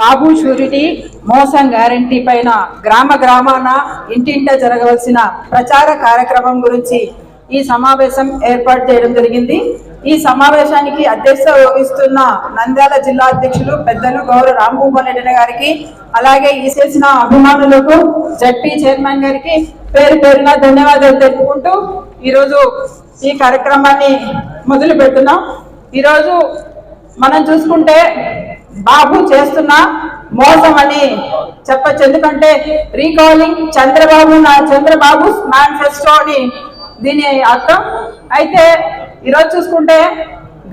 బాబు surety మోసం guarantee పైన గ్రామ గ్రామాన ఇంటింట జరగవలసిన ప్రచార కార్యక్రమం గురించి ఈ సమావేశం ఏర్పాటు చేయడం జరిగింది. ఈ సమావేశానికి అధ్యక్షత వహిస్తున్న నంద్యాల జిల్లా అధ్యక్షులు పెద్దలు గౌరవ రాంభూపాల్ రెడ్డి గారికి అలాగే ఈ అభిమానులకు జడ్పీ చైర్మన్ గారికి పేరు పేరున ధన్యవాదాలు తెలుపుకుంటూ ఈరోజు ఈ కార్యక్రమాన్ని మొదలు పెడుతున్నాం ఈరోజు మనం చూసుకుంటే బాబు చేస్తున్న మోసం అని చెప్పచ్చు. ఎందుకంటే రీకాలింగ్ చంద్రబాబు నా చంద్రబాబు మేనిఫెస్టో అని దీని అర్థం. అయితే ఈరోజు చూసుకుంటే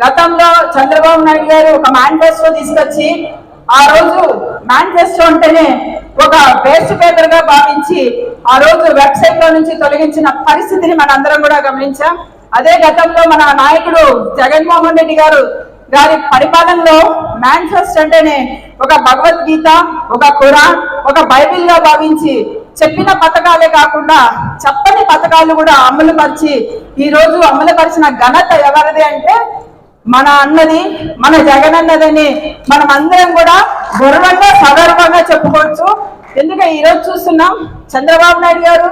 గతంలో చంద్రబాబు నాయుడు గారు ఒక మేనిఫెస్టో తీసుకొచ్చి ఆ రోజు మేనిఫెస్టో అంటేనే ఒక వేస్ట్ పేపర్గా భావించి ఆ రోజు వెబ్సైట్లో నుంచి తొలగించిన పరిస్థితిని మనందరం కూడా గమనించాం. అదే గతంలో మన నాయకుడు జగన్మోహన్ రెడ్డి గారు గారి పరిపాలనలో మేనిఫెస్ట్ అంటేనే ఒక భగవద్గీత ఒక ఖురాన్ ఒక బైబిల్గా భావించి చెప్పిన పథకాలే కాకుండా చెప్పని పథకాలు కూడా అమలు పరిచి ఈరోజు అమలు పరిచిన ఘనత ఎవరిది అంటే మన అన్నది మన జగన్ అన్నదని మనం అందరం కూడా గర్వంగా సగర్వంగా చెప్పుకోవచ్చు. ఎందుకంటే ఈరోజు చూస్తున్నాం చంద్రబాబు నాయుడు గారు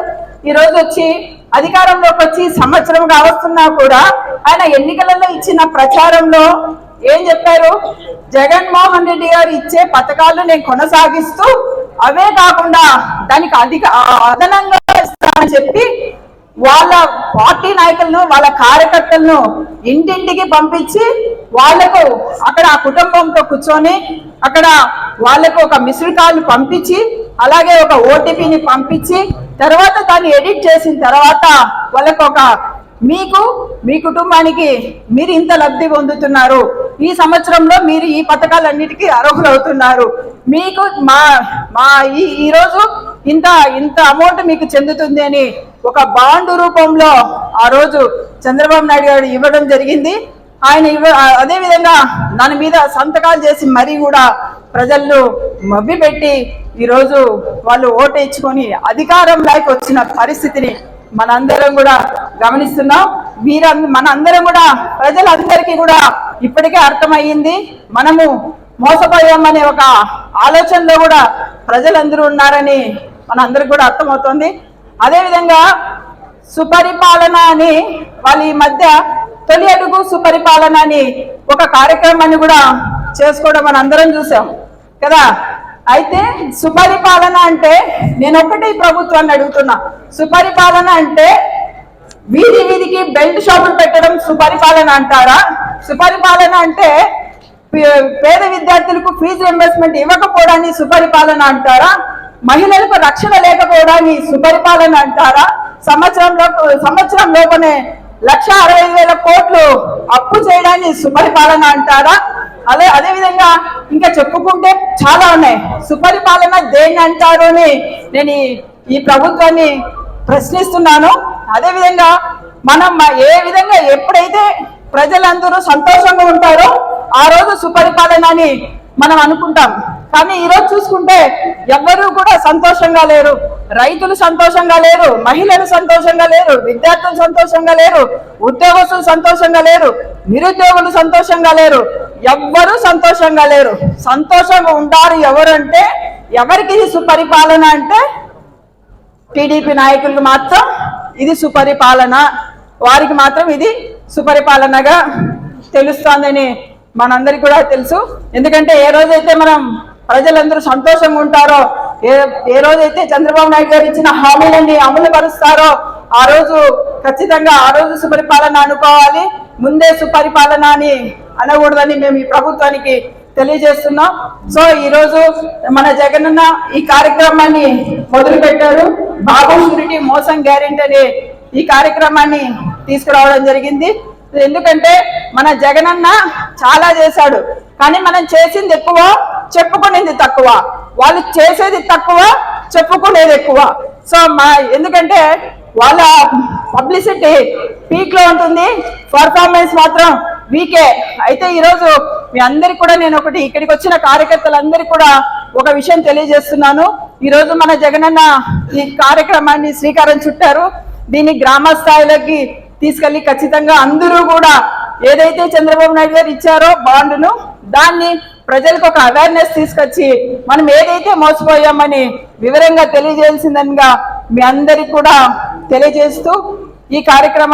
ఈరోజు వచ్చి అధికారంలోకి వచ్చి సంవత్సరం కావస్తున్నా కూడా ఆయన ఎన్నికలలో ఇచ్చిన ప్రచారంలో ఏం చెప్పారు? జగన్మోహన్ రెడ్డి గారు ఇచ్చే పథకాలు నేను కొనసాగిస్తూ అవే కాకుండా దానికి అధిక అదనంగా ఇస్తానని చెప్పి వాళ్ళ పార్టీ నాయకులను వాళ్ళ కార్యకర్తలను ఇంటింటికి పంపించి వాళ్ళకు అక్కడ ఆ కుటుంబంతో కూర్చొని అక్కడ వాళ్ళకు ఒక మిస్డ్ కాల్ పంపించి అలాగే ఒక ఓటీపీని పంపించి తర్వాత దాన్ని ఎడిట్ చేసిన తర్వాత వాళ్ళకు ఒక మీకు మీ కుటుంబానికి మీరు ఇంత లబ్ధి పొందుతున్నారు. ఈ సంవత్సరంలో మీరు ఈ పథకాలన్నిటికీ అర్హులవుతున్నారు. మీకు మా మా ఈ ఈరోజు ఇంత ఇంత అమౌంట్ మీకు చెందుతుంది అని ఒక బాండ్ రూపంలో ఆ రోజు చంద్రబాబు నాయుడు గారు ఇవ్వడం జరిగింది. ఆయన ఇవ్వ అదే విధంగా దాని మీద సంతకాలు చేసి మరీ కూడా ప్రజలను మబ్బి పెట్టి ఈరోజు వాళ్ళు ఓటు అధికారంలోకి వచ్చిన పరిస్థితిని మనందరం కూడా గమనిస్తున్నాం. వీర మన అందరం కూడా ప్రజలందరికీ కూడా ఇప్పటికే అర్థమయ్యింది. మనము మోసపోయామనే ఒక ఆలోచనలో కూడా ప్రజలందరూ ఉన్నారని మనందరికి కూడా అర్థమవుతోంది. అదేవిధంగా సుపరిపాలన అని వాళ్ళు ఈ మధ్య తొలి అడుగు సుపరిపాలన అని ఒక కార్యక్రమాన్ని కూడా చేసుకోవడం మనం అందరం చూసాం. కదా? అయితే సుపరిపాలన అంటే నేను ఒకటి ప్రభుత్వాన్ని అడుగుతున్నా. సుపరిపాలన అంటే వీధి వీధికి బెల్ట్ షాపులు పెట్టడం సుపరిపాలన అంటారా? సుపరిపాలన అంటే పే- పేద విద్యార్థులకు ఫీజు రింబర్స్మెంట్ ఇవ్వకపోవడాన్ని సుపరిపాలన అంటారా? మహిళలకు రక్షణ లేకపోవడాన్ని సుపరిపాలన అంటారా? సంవత్సరంలో సంవత్సరం లోపనే లక్ష అరవై వేల కోట్లు అప్పు చేయడాన్ని సుపరిపాలన అంటారా? అదే అదేవిధంగా ఇంకా చెప్పుకుంటే చాలా ఉన్నాయి. సుపరిపాలన దేన్ని అంటారు అని నేను ఈ- ప్రభుత్వాన్ని ప్రశ్నిస్తున్నాను. అదేవిధంగా మనం ఏ విధంగా ఎప్పుడైతే ప్రజలందరూ సంతోషంగా ఉంటారో ఆ రోజు సుపరిపాలన అని మనం అనుకుంటాం. కానీ ఈరోజు చూసుకుంటే ఎవ్వరూ కూడా సంతోషంగా లేరు. రైతులు సంతోషంగా లేరు మహిళలు సంతోషంగా లేరు విద్యార్థులు సంతోషంగా లేరు ఉద్యోగస్తులు సంతోషంగా లేరు నిరుద్యోగులు సంతోషంగా లేరు. ఎవ్వరూ సంతోషంగా లేరు. సంతోషంగా ఉంటారు ఎవరంటే ఎవరికి ఇది సుపరిపాలన అంటే టీడీపీ నాయకులకు మాత్రం ఇది సుపరిపాలన. వారికి మాత్రం ఇది సుపరిపాలనగా తెలుస్తోందని మనందరికి కూడా తెలుసు. ఎందుకంటే ఏ రోజైతే మనం ప్రజలందరూ సంతోషంగా ఉంటారో ఏ ఏ రోజైతే చంద్రబాబు నాయుడు గారు ఇచ్చిన హామీలన్నీ అమలు పరుస్తారో ఆ రోజు ఖచ్చితంగా ఆ రోజు సుపరిపాలన అనుకోవాలి. ముందే సుపరిపాలన అని అనకూడదని మేము ఈ ప్రభుత్వానికి తెలియజేస్తున్నాం. సో ఈరోజు మన జగనన్న ఈ కార్యక్రమాన్ని మొదలుపెట్టారు బాబు షూరిటీ మోసం గ్యారెంటీ అనే ఈ కార్యక్రమాన్ని తీసుకురావడం జరిగింది. ఎందుకంటే మన జగనన్న చాలా చేశాడు. కానీ మనం చేసింది ఎక్కువ చెప్పుకునేది తక్కువ. వాళ్ళు చేసేది తక్కువ చెప్పుకునేది ఎక్కువ. సో మా ఎందుకంటే వాళ్ళ పబ్లిసిటీ పీక్లో ఉంటుంది. పర్ఫార్మెన్స్ మాత్రం వీకే. అయితే ఈరోజు మీ అందరికి కూడా నేను ఒకటి ఇక్కడికి వచ్చిన కార్యకర్తలందరికీ కూడా ఒక విషయం తెలియజేస్తున్నాను. ఈరోజు మన జగనన్న ఈ కార్యక్రమాన్ని శ్రీకారం చుట్టారు. దీన్ని గ్రామ స్థాయిలోకి తీసుకెళ్ళి ఖచ్చితంగా అందరూ కూడా ఏదైతే చంద్రబాబు నాయుడు గారు ఇచ్చారో బాండును దాన్ని ప్రజలకు ఒక అవేర్నెస్ తీసుకొచ్చి మనం ఏదైతే మోసపోయామని వివరంగా తెలియజేయాల్సిందనిగా మీ అందరికి కూడా తెలియజేస్తూ ఈ కార్యక్రమం